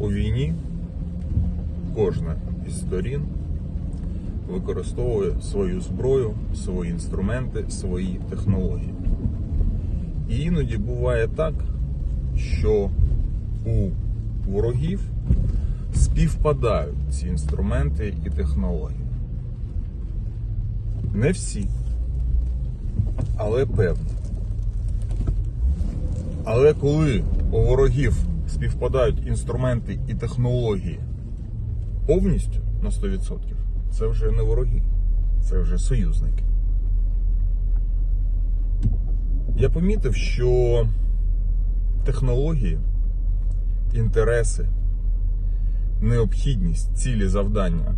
у війні кожна із сторін використовує свою зброю, свої інструменти, свої технології. І іноді буває так, що у ворогів співпадають ці інструменти і технології. Не всі, але певні. Але коли у ворогів співпадають інструменти і технології повністю на 100%, це вже не вороги, це вже союзники. Я помітив, що технології, інтереси, необхідність, цілі завдання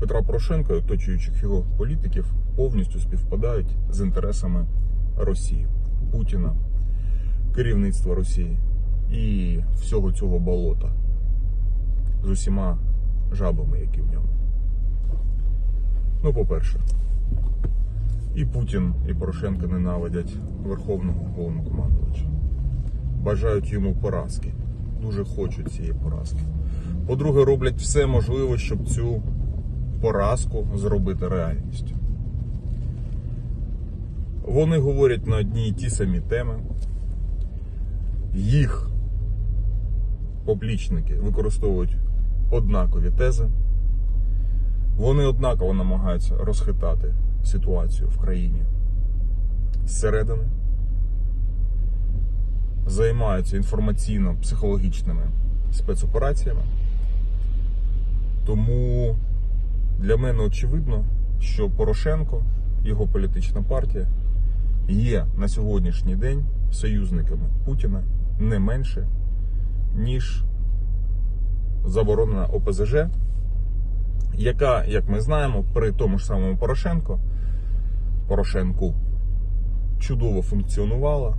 Петра Порошенка і оточуючих його політиків повністю співпадають з інтересами Росії, Путіна, керівництва Росії і всього цього болота з усіма жабами, які в ньому. Ну, по-перше, і Путін, і Порошенко ненавидять Верховного головнокомандувача. Бажають йому поразки. Дуже хочуть цієї поразки. По-друге, роблять все можливе, щоб цю поразку зробити реальністю. Вони говорять на одні й ті самі теми. Їх поплічники використовують однакові тези. Вони однаково намагаються розхитати ситуацію в країні зсередини, займаються інформаційно-психологічними спецопераціями. Тому для мене очевидно, що Порошенко, його політична партія, є на сьогоднішній день союзниками Путіна не менше, ніж заборонена ОПЗЖ, яка, як ми знаємо, при тому ж самому Порошенко, Порошенку чудово функціонувала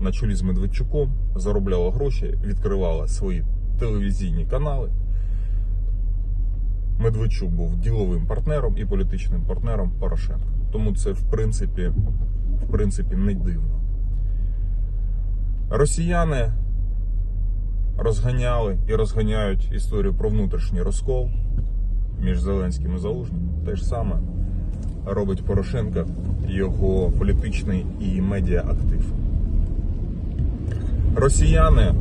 на чолі з Медведчуком, заробляла гроші, відкривала свої телевізійні канали. Медведчук був діловим партнером і політичним партнером Порошенка. Тому це в принципі, в принципі не дивно. Росіяни розганяли і розганяють історію про внутрішній розкол між Зеленським і Залужним. Те ж саме робить Порошенко його політичний і медіа-актив. Росіяни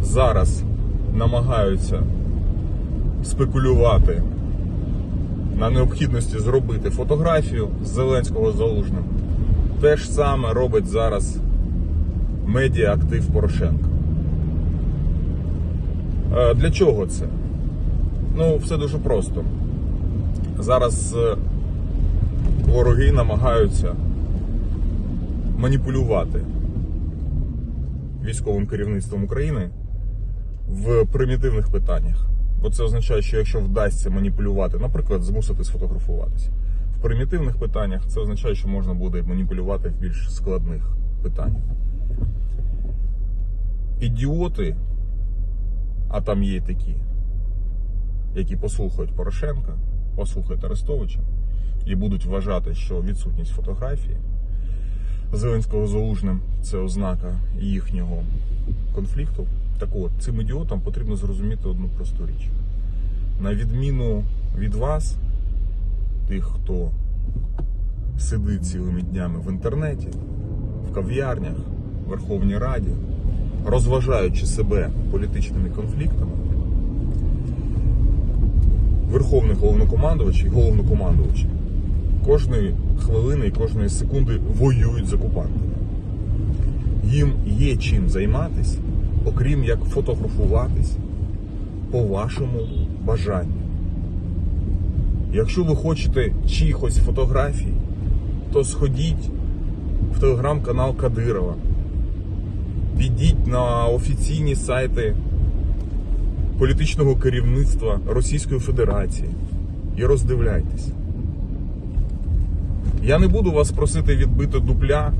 зараз намагаються спекулювати на необхідності зробити фотографію з Зеленського Залужним. Те ж саме робить зараз медіа-актив Порошенка. Для чого це? Ну, все дуже просто. Зараз е, вороги намагаються маніпулювати військовим керівництвом України в примітивних питаннях. Бо це означає, що якщо вдасться маніпулювати, наприклад, змусити сфотографуватися. В примітивних питаннях це означає, що можна буде маніпулювати в більш складних питаннях. Ідіоти, а там є такі, які послухають Порошенка, послухають Арестовича і будуть вважати, що відсутність фотографії Зеленського Залужним це ознака їхнього конфлікту. Так от, цим ідіотам потрібно зрозуміти одну просту річ. На відміну від вас, тих, хто сидить цілими днями в інтернеті, в кав'ярнях, в Верховній Раді, розважаючи себе політичними конфліктами, Верховний головнокомандувач і головнокомандувачі кожної хвилини і кожної секунди воюють з окупантами. Їм є чим займатися, окрім як фотографуватись по вашому бажанню. Якщо ви хочете чихось фотографій, то сходіть в телеграм-канал Кадирова, підіть на офіційні сайти політичного керівництва Російської Федерації і роздивляйтесь. Я не буду вас просити відбити дупля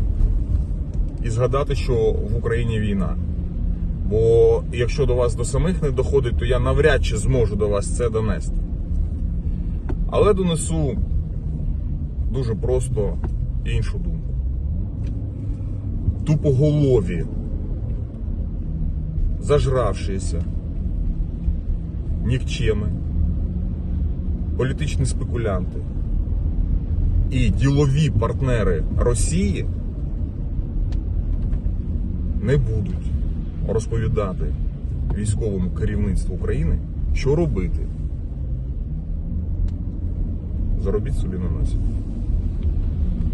і згадати, що в Україні війна. Бо якщо до вас до самих не доходить, то я навряд чи зможу до вас це донести. Але донесу дуже просто іншу думку. Тупоголові зажравшиеся, нікчеми, політичні спекулянти і ділові партнери Росії не будуть розповідати військовому керівництву України, що робити. Заробіть собі на носі.